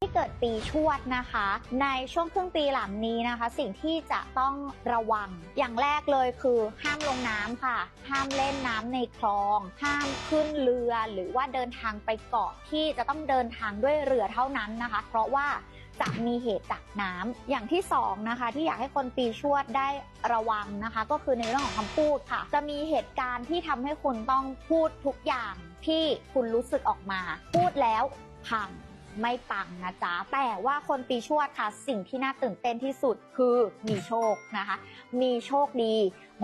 ที่เกิดปีชวดนะคะ ในช่วงครึ่งปีหลังนี้นะคะ สิ่งที่จะต้องระวัง อย่างแรกเลยคือห้ามลงน้ำค่ะ ห้ามเล่นน้ำในคลอง ห้ามขึ้นเรือหรือว่าเดินทางไปเกาะที่จะต้องเดินทางด้วยเรือเท่านั้นนะคะ เพราะว่าจะมีเหตุจากน้ำอย่างที่สองนะคะที่อยากให้คนปีชวดได้ระวังนะคะ ก็คือในเรื่องของคำพูดค่ะ จะมีเหตุการณ์ที่ทำให้คุณต้องพูดทุกอย่างที่คุณรู้สึกออกมา พูดแล้วพัง ไม่ปังนะจ๊ะ แต่ว่าคนปีชวดค่ะ สิ่งที่น่าตื่นเต้นที่สุดคือมีโชคนะคะ มีโชคดี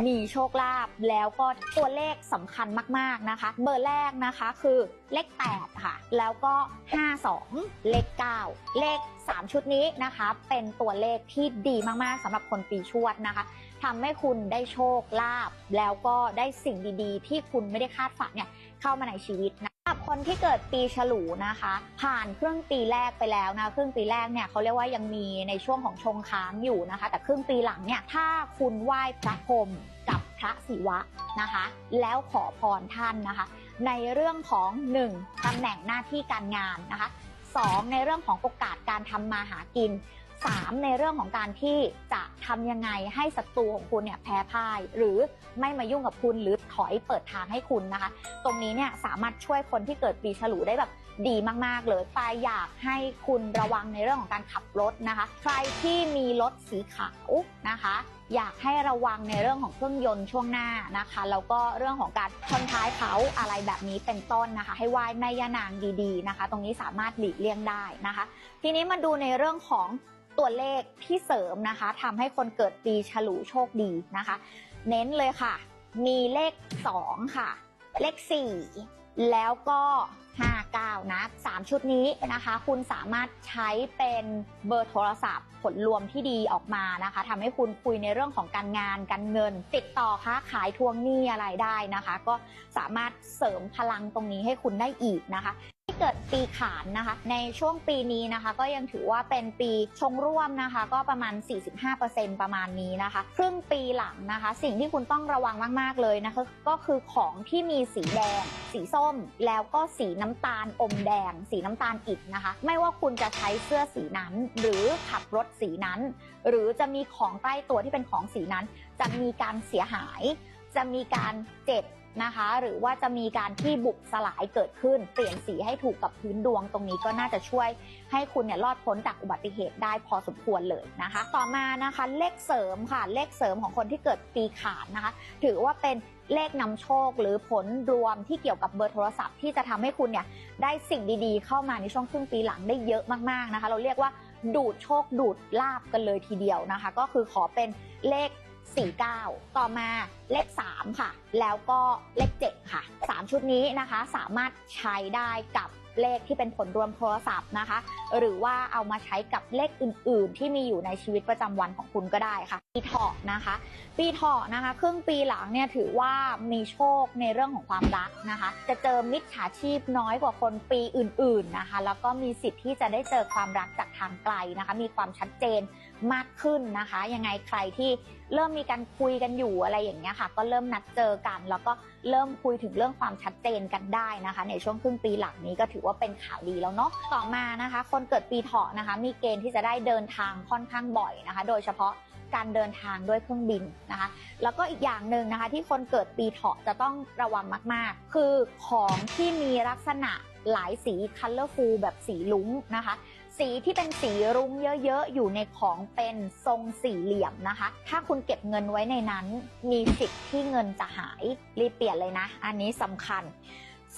มีโชคลาภแล้วก็ตัวเลขสำคัญมากๆนะคะ เบอร์แรกนะคะคือเลข 8 ค่ะ แล้วก็ 52 เลข 9 เลข 3 ชุดนี้นะคะ เป็นตัวเลขที่ดีมากๆสำหรับคนปีชวดนะคะทำให้คุณได้โชคลาภแล้วก็ได้สิ่งดีๆ ที่คุณไม่ได้คาดฝันเนี่ยเข้ามาในชีวิตนะ คนที่เกิดปีฉลูนะคะ ผ่านครึ่งปีแรกไปแล้วนะครึ่งปีแรกเนี่ยเขาเรียกว่ายังมีในช่วงของชงค้างอยู่นะคะ แต่ครึ่งปีหลังเนี่ยถ้าคุณไหว้พระพรหมกับพระศิวะนะคะ แล้วขอพรท่านนะคะ ในเรื่องของ 1. ตำแหน่งหน้าที่การงานนะคะ 2. ในเรื่องของโอกาสการทำมาหากิน 3. ในเรื่องของการที่จะทำยังไงให้ศัตรูของคุณเนี่ยแพ้พ่าย หรือไม่มายุ่งกับคุณหรือถอยเปิดทางให้คุณนะคะ ตรงนี้เนี่ยสามารถช่วยคนที่เกิดปีฉลูได้แบบดีมากๆเลยปายอยากให้คุณระวังในเรื่องของการขับรถนะคะ ใครที่มีรถสีขาวนะคะ อยากให้ระวังในเรื่องของเครื่องยนต์ช่วงหน้านะคะแล้วก็เรื่องของการชนท้ายเขาอะไรแบบนี้เป็นต้นนะคะ ให้ไหว้แม่ย่านางดีๆนะคะ ตรงนี้สามารถหลีกเลี่ยงได้นะคะ ทีนี้มาดูในเรื่องของ ตัวเลขที่เสริมนะคะทำให้คนเกิดปีฉลูโชคดีนะคะ เน้นเลยค่ะ มีเลข 2 ค่ะ เลข 4 แล้วก็ 59 นะ 3 ชุดนี้นะคะ คุณสามารถใช้เป็นเบอร์โทรศัพท์ ผลรวมที่ดีออกมานะคะทำให้คุณคุยในเรื่องของการงานการเงิน ติดต่อค้าขายทวงหนี้อะไรได้นะคะ ก็สามารถเสริมพลังตรงนี้ให้คุณได้อีกนะคะ เกิดปีขานนะคะ ในช่วงปีนี้นะคะ ก็ยังถือว่าเป็นปีชงร่วมนะคะ ก็ประมาณ 45%ประมาณนี้นะคะ ครึ่งปีหลังนะคะ สิ่งที่คุณต้องระวังมาก ๆ เลยนะคะ ก็คือของที่มีสีแดง สีส้ม แล้วก็สีน้ำตาลอมแดง สีน้ำตาลอิฐนะคะ ไม่ว่าคุณจะใช้เสื้อสีนั้น หรือขับรถสีนั้น หรือจะมีของใกล้ตัวที่เป็นของสีนั้น จะมีการเสียหาย จะมีการเจ็บ นะคะ หรือว่าจะมีการที่บุบสลายเกิดขึ้น เปลี่ยนสีให้ถูกกับพื้นดวงตรงนี้ก็น่าจะช่วยให้คุณเนี่ยรอดพ้นจากอุบัติเหตุได้พอสมควรเลยนะคะ ต่อมานะคะเลขเสริมค่ะเลขเสริมของคนที่เกิดปีขานนะคะ ถือว่าเป็นเลขนำโชคหรือผลรวมที่เกี่ยวกับเบอร์โทรศัพท์ที่จะทำให้คุณเนี่ยได้สิ่งดีๆ เข้ามาในช่วงครึ่งปีหลังได้เยอะมากๆนะคะ เราเรียกว่าดูดโชคดูดลาบกันเลยทีเดียวนะคะ ก็คือขอเป็นเลข 49 ต่อมาเลข 3 ค่ะ แล้วก็เลข 7 ค่ะ 3 ชุดนี้นะคะ สามารถใช้ได้กับเลขที่เป็นผลรวมโทรศัพท์นะคะ หรือว่าเอามาใช้กับเลขอื่น ๆ ที่มีอยู่ในชีวิตประจำวันของคุณก็ได้ค่ะ ปีเถาะนะคะ ปีเถาะนะคะครึ่งปีหลังเนี่ยถือว่ามีโชคในเรื่องของความรักนะคะ จะเจอมิจฉาชีพน้อยกว่าคนปีอื่น ๆนะคะ แล้วก็มีสิทธิ์ที่จะได้เจอความรักจากทางไกลนะคะ มีความชัดเจน มากขึ้นนะคะ ยังไงใครที่เริ่มมีการคุยกันอยู่อะไรอย่างเงี้ยค่ะ ก็เริ่มนัดเจอกัน แล้วก็เริ่มคุยถึงเรื่องความชัดเจนกันได้นะคะ ในช่วงครึ่งปีหลังนี้ก็ถือว่าเป็นข่าวดีแล้วเนาะต่อมานะคะ คนเกิดปีเถาะนะคะ มีเกณฑ์ที่จะได้เดินทางค่อนข้างบ่อยนะคะ โดยเฉพาะการเดินทางด้วยเครื่องบินนะคะ แล้วก็อีกอย่างหนึ่งนะคะ ที่คนเกิดปีเถาะจะต้องระวังมาก ๆ คือของที่มีลักษณะหลายสี colorful แบบสีลุ้งนะคะ สีที่เป็นสีรุ้งเยอะๆ อยู่ในของเป็นทรงสี่เหลี่ยมนะคะ ถ้าคุณเก็บเงินไว้ในนั้น มีสิทธิ์ที่เงินจะหายรีบเปลี่ยนเลยนะ อันนี้สำคัญ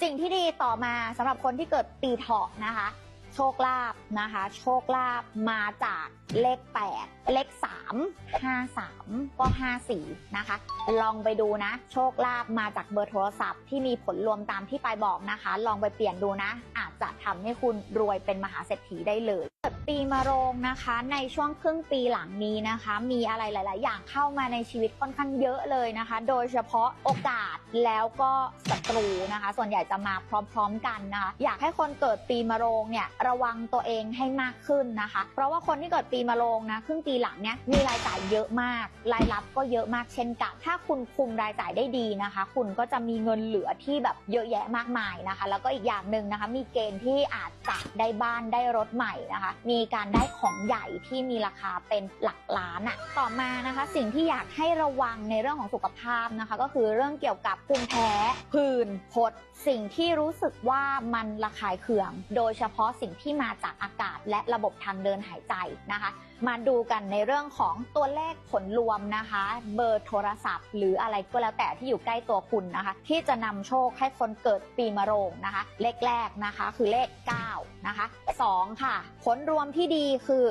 สิ่งที่ดีต่อมาสำหรับคนที่เกิดปีเถาะนะคะ โชคลาภนะคะ โชคลาภมาจาก เลข 8 เลข 3 5 3 ก็ 54 นะคะ ลองไปดูนะ โชคลาภมาจากเบอร์โทรศัพท์ที่มีผลรวมตามที่ปายบอกนะคะ ลองไปเปลี่ยนดูนะ อาจจะทำให้คุณรวยเป็นมหาเศรษฐีได้เลยเกิดปีมะโรงนะคะ ในช่วงครึ่งปีหลังนี้นะคะ มีอะไรหลาย ๆ อย่างเข้ามาในชีวิตค่อนข้างเยอะเลยนะคะ โดยเฉพาะโอกาสแล้วก็ศัตรูนะคะ ส่วนใหญ่จะมาพร้อม ๆ กันนะคะ อยากให้คนเกิดปีมะโรงเนี่ยระวังตัวเองให้มากขึ้นนะคะ เพราะว่าคนที่เกิดปีมะโรงนะครึ่งปีหลังเนี่ยมีรายจ่ายเยอะมาก รายรับก็เยอะมากเช่นกัน ถ้าคุณคุมรายจ่ายได้ดีนะคะ คุณก็จะมีเงินเหลือที่แบบเยอะแยะมากมายนะคะ แล้วก็อีกอย่างหนึ่งนะคะ มีเกณฑ์ที่อาจจะได้บ้านได้รถใหม่นะคะ มีการได้ของใหญ่ที่มีราคาเป็นหลักล้านอะต่อมานะคะ สิ่งที่อยากให้ระวังในเรื่องของสุขภาพนะคะ ก็คือเรื่องเกี่ยวกับภูมิแพ้ผื่นพดสิ่งที่รู้สึกว่ามันระคายเคือง โดยเฉพาะสิ่งที่มาจากอากาศและระบบทางเดินหายใจนะคะมาดูกันในเรื่องของตัวเลขผลรวมนะคะ เบอร์โทรศัพท์ หรืออะไรก็แล้วแต่ที่อยู่ใกล้ตัวคุณนะคะ ที่จะนำโชคให้คนเกิดปีมะโรงนะคะ เลขแรกนะคะ คือเลข 9 นะคะ 2 ค่ะ ผลรวมที่ดีคือ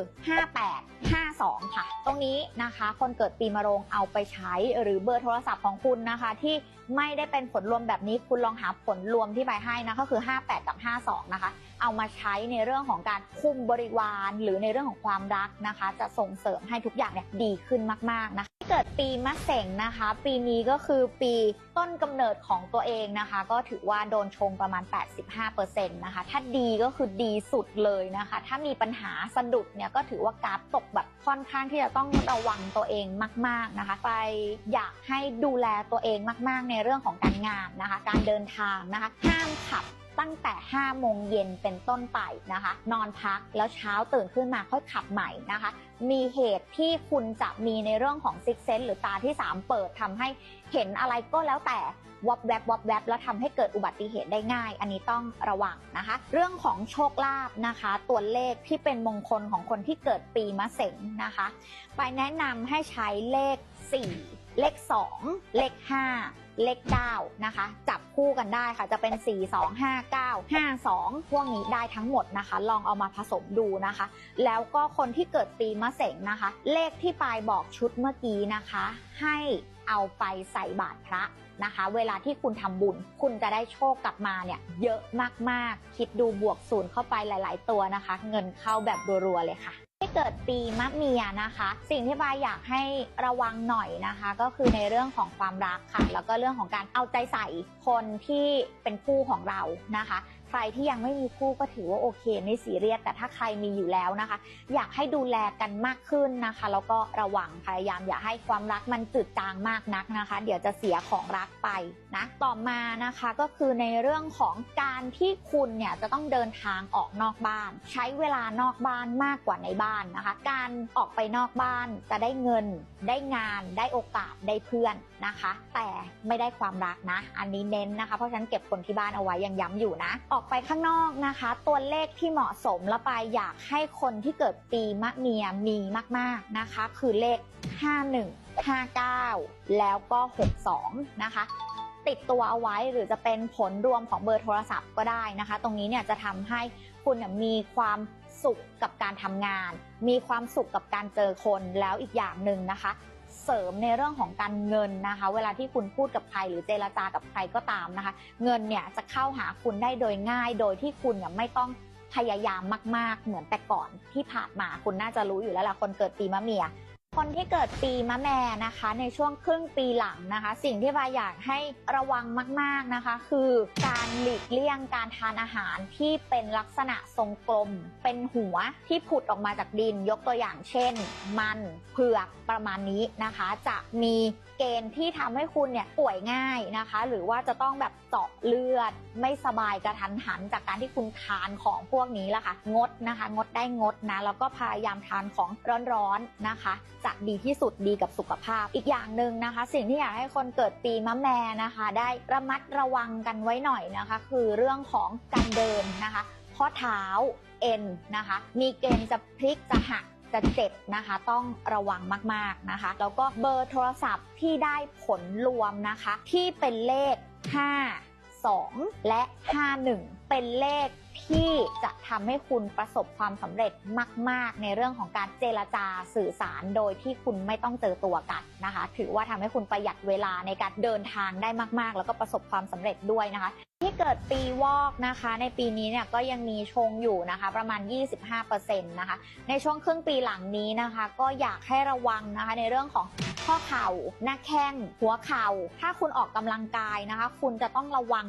58 52 ค่ะ ตรงนี้นะคะ คนเกิดปีมะโรงเอาไปใช้หรือเบอร์โทรศัพท์ของคุณนะคะที่ ไม่ได้เป็นผลรวมแบบนี้คุณลองหาผลรวมที่ไปให้นะก็คือ 58 กับ 52 นะคะ เอามาใช้ในเรื่องของการคุมบริวาร หรือในเรื่องของความรักนะคะ จะส่งเสริมให้ทุกอย่างเนี่ยดีขึ้นมากๆนะคะ เกิดปีมะเสงนะคะ ปีนี้ก็คือปีต้นกำเนิดของตัวเองนะคะ ก็ถือว่าโดนชงประมาณ 85%นะคะ ถ้าดีก็คือดีสุดเลยนะคะ ถ้ามีปัญหาสะดุดเนี่ยก็ถือว่ากราฟตกแบบค่อนข้างที่จะต้องระวังตัวเองมาก ๆนะคะ ไปอยากให้ดูแลตัวเองมาก ๆ ในเรื่องของการงานนะคะ การเดินทางนะคะ ห้ามขับ ตั้งแต่ 5 โมงเย็นเป็นต้นไปนะคะ นอนพักแล้วเช้าตื่นขึ้นมาค่อยขับใหม่นะคะ มีเหตุที่คุณจะมีในเรื่องของซิกเซนหรือตาที่ 3 เปิดทำให้เห็นอะไรก็แล้วแต่วับแวบวับแวบแล้วทำให้เกิดอุบัติเหตุได้ง่าย อันนี้ต้องระวังนะคะ เรื่องของโชคลาภนะคะ ตัวเลขที่เป็นมงคลของคนที่เกิดปีมะเสงนะคะ ไปแนะนำให้ใช้เลข 4 เลข 2 เลข 5 เลข 9 นะคะ จับ คู่กันได้ค่ะ จะเป็น 4 2 5 9 5 2 พวกนี้ได้ทั้งหมดนะคะ ลองเอามาผสมดูนะคะ แล้วก็คนที่เกิดปีมะเสงนะคะ เลขที่ปลายบอกชุดเมื่อกี้นะคะ ให้เอาไปใส่บาตรพระนะคะ เวลาที่คุณทำบุญ คุณจะได้โชคกลับมาเนี่ยเยอะมากๆ คิดดูบวกศูนย์เข้าไปหลาย ๆ ตัวนะคะ เงินเข้าแบบรัวๆเลยค่ะ ที่เกิดปีมะเมียนะคะ สิ่งที่บายอยากให้ระวังหน่อยนะคะ ก็คือในเรื่องของความรักค่ะ แล้วก็เรื่องของการเอาใจใส่คนที่เป็นคู่ของเรานะคะ ใครที่ยังไม่มีคู่ก็ถือว่าโอเคไม่ซีเรียสแต่ถ้าใครมีอยู่แล้วนะคะ อยากให้ดูแลกันมากขึ้นนะคะแล้วก็ระวังพยายามอย่าให้ความรักมันจืดจางมากนักนะคะ เดี๋ยวจะเสียของรักไปนะต่อมานะคะก็คือในเรื่องของการที่คุณเนี่ยจะต้องเดินทางออกนอกบ้าน ใช้เวลานอกบ้านมากกว่าในบ้านนะคะ การออกไปนอกบ้านจะได้เงิน ได้งาน ได้โอกาสได้เพื่อนนะคะ แต่ไม่ได้ความรักนะ อันนี้เน้นนะคะ เพราะฉะนั้นเก็บคนที่บ้านเอาไว้ยังย้ำอยู่นะออกไปข้างนอกนะคะ ตัวเลขที่เหมาะสมและไปอยากให้คนที่เกิดปีมะเมียมีมากๆนะคะ คือเลข 51 59 แล้วก็ 62 นะคะ ติดตัวเอาไว้หรือจะเป็นผลรวมของเบอร์โทรศัพท์ก็ได้นะคะ ตรงนี้เนี่ยจะทำให้คุณมีความสุขกับการทำงาน มีความสุขกับการเจอคนแล้วอีกอย่างหนึ่งนะคะ เสริมในเรื่องของการเงินนะคะ เวลาที่คุณพูดกับใครหรือเจรจากับใครก็ตามนะคะ เงินเนี่ยจะเข้าหาคุณได้โดยง่าย โดยที่คุณเนี่ยไม่ต้องพยายามมาก ๆ เหมือนแต่ก่อนที่ผ่านมาคุณน่าจะรู้อยู่แล้วล่ะคนเกิดปีมะเมีย คนที่เกิดปีมะแม่นะคะ ในช่วงครึ่งปีหลังนะคะ สิ่งที่ปาอยากให้ระวังมากๆนะคะ คือการหลีกเลี่ยงการทานอาหารที่เป็นลักษณะทรงกลม เป็นหัวที่ผุดออกมาจากดิน ยกตัวอย่างเช่น มันเผือกประมาณนี้นะคะ จะมีเกณฑ์ที่ทำให้คุณเนี่ยป่วยง่ายนะคะ หรือว่าจะต้องแบบเจาะเลือด ไม่สบายกระทันหันจากการที่คุณทานของพวกนี้ละค่ะงดนะคะ งดได้งดนะแล้วก็พยายามทานของร้อนๆนะคะจะดีที่สุดดีกับสุขภาพ อีกอย่างหนึ่งนะคะ สิ่งที่อยากให้คนเกิดปีมะแม่นะคะ ได้ระมัดระวังกันไว้หน่อยนะคะ คือเรื่องของการเดินนะคะ ข้อเท้าเอ็นนะคะ มีเกณฑ์จะพลิกจะหักจะเจ็บนะคะต้องระวังมากๆนะคะ แล้วก็เบอร์โทรศัพท์ที่ได้ผลรวมนะคะ ที่เป็นเลข 5 2 และ 51 เป็นเลขที่จะทำให้คุณประสบความสำเร็จมาก ๆ ในเรื่องของการเจรจาสื่อสารโดยที่คุณไม่ต้องเจอตัวกันนะคะ ถือว่าทำให้คุณประหยัดเวลาในการเดินทางได้มาก ๆ แล้วก็ประสบความสำเร็จด้วยนะคะ ที่เกิดปีวอกนะคะ ในปีนี้เนี่ยก็ยังมีชงอยู่นะคะ ประมาณ 25%นะคะ ในช่วงครึ่งปีหลังนี้นะคะ ก็อยากให้ระวังนะคะในเรื่องของข้อเข่า หน้าแข้ง หัวเข่า ถ้าคุณออกกำลังกายนะคะ คุณจะต้องระวัง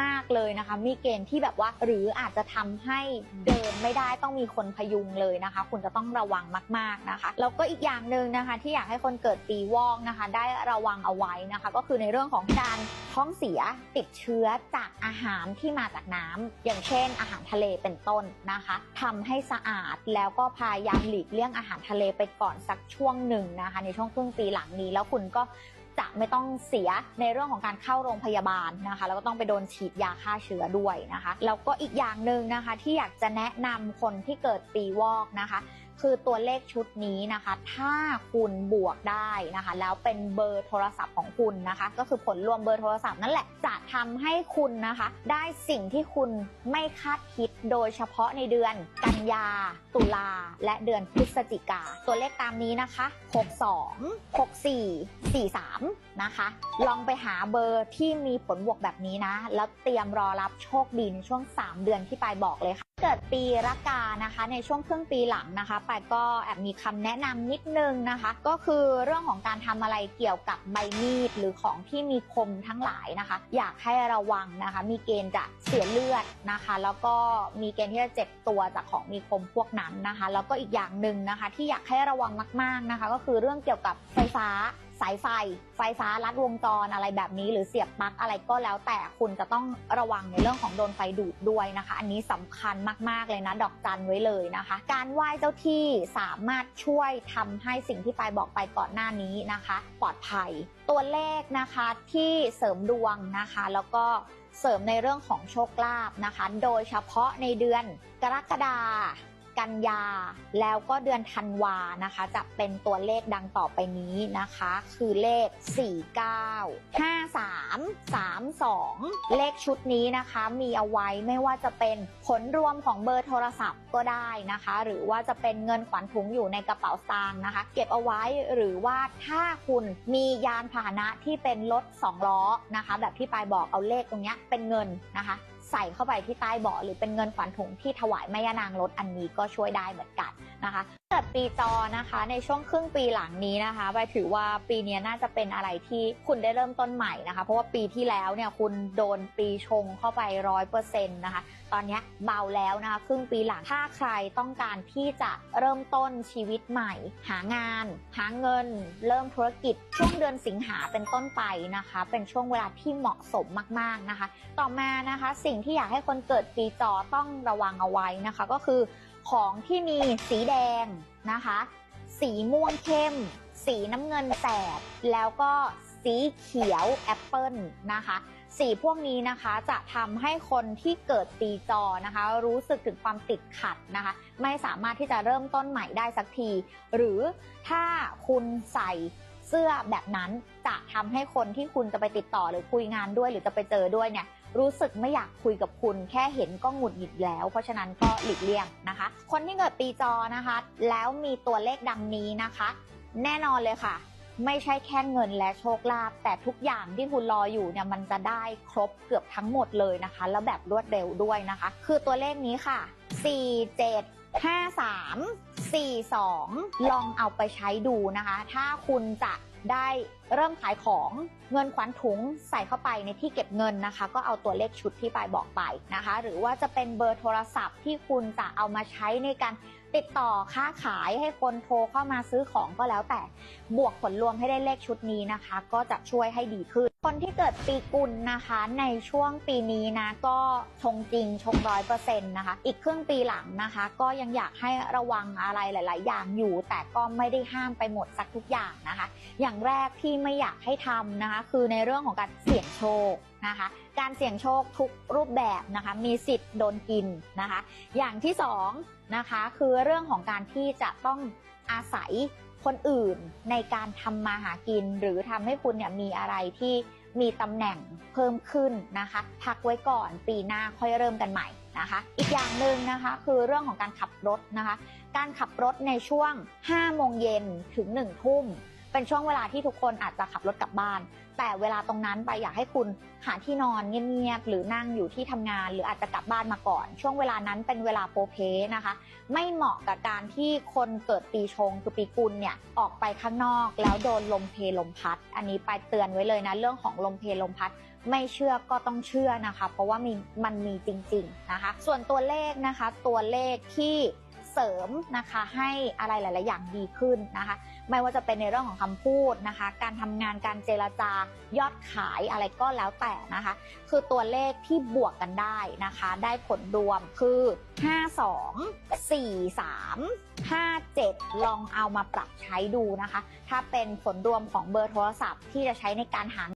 มาก ๆเลยนะคะ มีเกณฑ์ที่ที่แบบว่า หรืออาจจะทำให้เดินไม่ได้ต้องมีคนพยุงเลยนะคะ คุณจะต้องระวังมาก ๆนะคะแล้วก็อีกอย่างหนึ่งนะคะ ที่อยากให้คนเกิดปีวอกนะคะ ได้ระวังเอาไว้นะคะ ก็คือในเรื่องของการท้องเสียติดเชื้อจากอาหารที่มาจากน้ำอย่างเช่น อาหารทะเลเป็นต้นนะคะทำให้สะอาดแล้วก็พยายามหลีกเลี่ยงอาหารทะเลไปก่อนสักช่วงหนึ่งนะคะ ในช่วงครึ่งปีหลังนี้แล้วคุณก็ จะไม่ต้องเสียในเรื่องของการเข้าโรงพยาบาลนะคะ แล้วก็ต้องไปโดนฉีดยาฆ่าเชื้อด้วยนะคะ แล้วก็อีกอย่างหนึ่งนะคะที่อยากจะแนะนำคนที่เกิดปีวอกนะคะ คือตัวเลขชุดนี้นะคะ ถ้าคุณบวกได้นะคะ แล้วเป็นเบอร์โทรศัพท์ของคุณนะคะ ก็คือผลรวมเบอร์โทรศัพท์นั่นแหละจะทำให้คุณนะคะ ได้สิ่งที่คุณไม่คาดคิดโดยเฉพาะในเดือนกันยา ตุลา และเดือนพฤศจิกา ตัวเลขตามนี้นะคะ 62 64 43 นะคะ ลองไปหาเบอร์ที่มีผลบวกแบบนี้นะ แล้วเตรียมรอรับโชคดีในช่วง 3 เดือนที่ปายบอกเลยค่ะ เกิดปีละกานะคะ ในช่วงครึ่งปีหลังนะคะปายก็แอบมีคำแนะนำนิดนึงนะคะ ก็คือเรื่องของการทำอะไรเกี่ยวกับใบมีดหรือของที่มีคมทั้งหลายนะคะ อยากให้ระวังนะคะ มีเกณฑ์จะเสียเลือดนะคะ แล้วก็มีเกณฑ์ที่จะเจ็บตัวจากของมีคมพวกนั้นนะคะ แล้วก็อีกอย่างหนึ่งนะคะ ที่อยากให้ระวังมาก ๆนะคะ ก็คือเรื่องเกี่ยวกับไฟฟ้า สายไฟ ไฟฟ้าลัดวงจรอะไรแบบนี้ หรือเสียบปลั๊กอะไรก็แล้วแต่คุณจะต้องระวังในเรื่องของโดนไฟดูดด้วยนะคะ อันนี้สำคัญมากๆเลยนะ ดอกจันไว้เลยนะคะ การไหว้เจ้าที่สามารถช่วยทำให้สิ่งที่ปบอกไปก่อนหน้านี้นะคะ ปลอดภัย ตัวเลขนะคะที่เสริมดวงนะคะ แล้วก็เสริมในเรื่องของโชคลาภนะคะ โดยเฉพาะในเดือนกรกฎา กันยา แล้วก็เดือนธันวานะคะ จะเป็นตัวเลขดังต่อไปนี้นะคะ คือเลข 49 53 32 เลขชุดนี้นะคะมีเอาไว้ไม่ว่าจะเป็นผลรวมของเบอร์โทรศัพท์ก็ได้นะคะ หรือว่าจะเป็นเงินขวัญถุงอยู่ในกระเป๋าสตางค์นะคะ เก็บเอาไว้หรือว่าถ้าคุณมียานพาหนะที่เป็นรถ2ล้อนะคะ แบบที่ปายบอกเอาเลขตรงนี้เป็นเงินนะคะ ใส่เข้าไปที่ใต้เบาะหรือเป็นเงินขวัญถุงที่ถวายแม่ย่านางรถอันนี้ก็ช่วยได้เหมือนกันนะคะเกิดปีจอนะคะ ในช่วงครึ่งปีหลังนี้นะคะไปถือว่าปีนี้น่าจะเป็นอะไรที่คุณได้เริ่มต้นใหม่นะคะ เพราะว่าปีที่แล้วเนี่ยคุณโดนปีชงเข้าไปร้อยเปอร์เซ็นต์นะคะตอนนี้เบาแล้วนะคะครึ่งปีหลังถ้าใครต้องการที่จะเริ่มต้นชีวิตใหม่ หางาน หาเงิน เริ่มธุรกิจ ช่วงเดือนสิงหาเป็นต้นไปนะคะ เป็นช่วงเวลาที่เหมาะสมมาก ๆนะคะ ต่อมานะคะสิ่งที่อยากให้คนเกิดปีจอต้องระวังเอาไว้นะคะ ก็คือของที่มีสีแดงนะคะ สีม่วงเข้ม สีน้ำเงินแสด แล้วก็สีเขียวแอปเปิลนะคะ สีพวกนี้นะคะจะทำให้คนที่เกิดปีจอนะคะ รู้สึกถึงความติดขัดนะคะ ไม่สามารถที่จะเริ่มต้นใหม่ได้สักที หรือถ้าคุณใส่เสื้อแบบนั้นจะทำให้คนที่คุณจะไปติดต่อหรือคุยงานด้วยหรือจะไปเจอด้วยเนี่ย รู้สึกไม่อยากคุยกับคุณ แค่เห็นก็หงุดหงิดแล้ว เพราะฉะนั้นก็หลีกเลี่ยงนะคะ คนที่เกิดปีจอนะคะ แล้วมีตัวเลขดังนี้นะคะ แน่นอนเลยค่ะ ไม่ใช่แค่เงินและโชคลาภแต่ทุกอย่างที่คุณรออยู่เนี่ยมันจะได้ครบเกือบทั้งหมดเลยนะคะ แล้วแบบรวดเร็วด้วยนะคะ คือตัวเลขนี้ค่ะ 4 7 5 3 4 2 ลองเอาไปใช้ดูนะคะ ถ้าคุณจะ ได้เริ่มขายของเงินขวัญถุงใส่เข้าไปในที่เก็บเงินนะคะ ก็เอาตัวเลขชุดที่ปายบอกไปนะคะ หรือว่าจะเป็นเบอร์โทรศัพท์ที่คุณจะเอามาใช้ในการ ติดต่อค้าขายให้คนโทรเข้ามาซื้อของก็แล้วแต่บวกผลรวมให้ได้เลขชุดนี้นะคะ ก็จะช่วยให้ดีขึ้น คนที่เกิดปีกุลนะคะ ในช่วงปีนี้นะก็ชงจริงชงร้อยเปอร์เซ็นต์นะคะ อีกครึ่งปีหลังนะคะ ก็ยังอยากให้ระวังอะไรหลาย ๆ อย่างอยู่ แต่ก็ไม่ได้ห้ามไปหมดสักทุกอย่างนะคะ อย่างแรกที่ไม่อยากให้ทำนะคะ คือในเรื่องของการเสี่ยงโชค นะคะ การเสี่ยงโชคทุกรูปแบบนะคะมีสิทธิ์โดนกินนะคะ อย่างที่สองนะคะคือเรื่องของการที่จะต้องอาศัยคนอื่นในการทำมาหากิน หรือทำให้คุณเนี่ยมีอะไรที่มีตำแหน่งเพิ่มขึ้นนะคะ พักไว้ก่อนปีหน้าค่อยเริ่มกันใหม่นะคะ อีกอย่างหนึ่งนะคะคือเรื่องของการขับรถนะคะ การขับรถในช่วง 5 โมงเย็นถึง 1 ทุ่ม เป็นช่วงเวลาที่ทุกคนอาจจะขับรถกลับบ้าน แต่เวลาตรงนั้นไปอยากให้คุณหาที่นอนเงียบๆหรือนั่งอยู่ที่ทำงาน หรืออาจจะกลับบ้านมาก่อน ช่วงเวลานั้นเป็นเวลาโปรเพนะคะ ไม่เหมาะกับการที่คนเกิดปีชงคือปีกุลเนี่ยออกไปข้างนอก แล้วโดนลมเพลลมพัด อันนี้ไปเตือนไว้เลยนะเรื่องของลมเพลลมพัดไม่เชื่อก็ต้องเชื่อนะคะ เพราะว่ามีมันมีจริง ๆนะคะ ส่วนตัวเลขนะคะ ตัวเลขที่ เสริมนะคะให้อะไรหลาย ๆ อย่างดีขึ้นนะคะ ไม่ว่าจะเป็นในเรื่องของคำพูดนะคะ การทำงานการเจรจายอดขายอะไรก็แล้วแต่นะคะ คือตัวเลขที่บวกกันได้นะคะ ได้ผลรวมคือ 52 43 57 ลองเอามาปรับใช้ดูนะคะ ถ้าเป็นผลรวมของเบอร์โทรศัพท์ที่จะใช้ในการหา